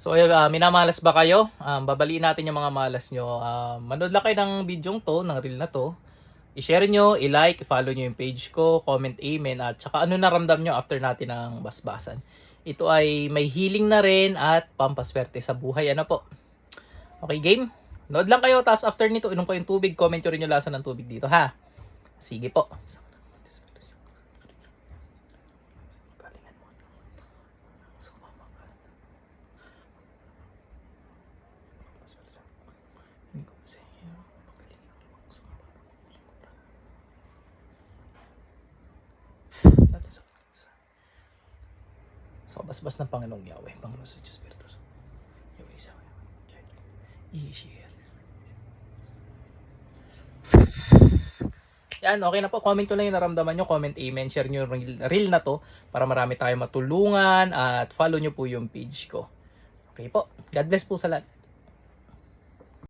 So, ayun, ah, minamalas ba kayo? Um, babaliin natin yung mga malas nyo. Uh, manood lang kayo ng video to, ng reel na to. I-share nyo, i-like, i-follow nyo yung page ko, comment amen, at saka ano naramdam nyo after natin ng basbasan. Ito ay may healing na rin at pampaswerte sa buhay. Ano po? Okay, game? Nood lang kayo, tapos after nito, inom ko yung tubig, comment nyo rin yung lasa ng tubig dito, ha? Sige po. Sa basbas ng Panginoong Yahweh, Panginoon sa Diyos Spiritus. Yahweh isa I-share. Yan, okay na po. Comment ko lang yung naramdaman nyo. Comment amen. Share nyo yung reel, na to para marami tayo matulungan at follow nyo po yung page ko. Okay po. God bless po sa lahat.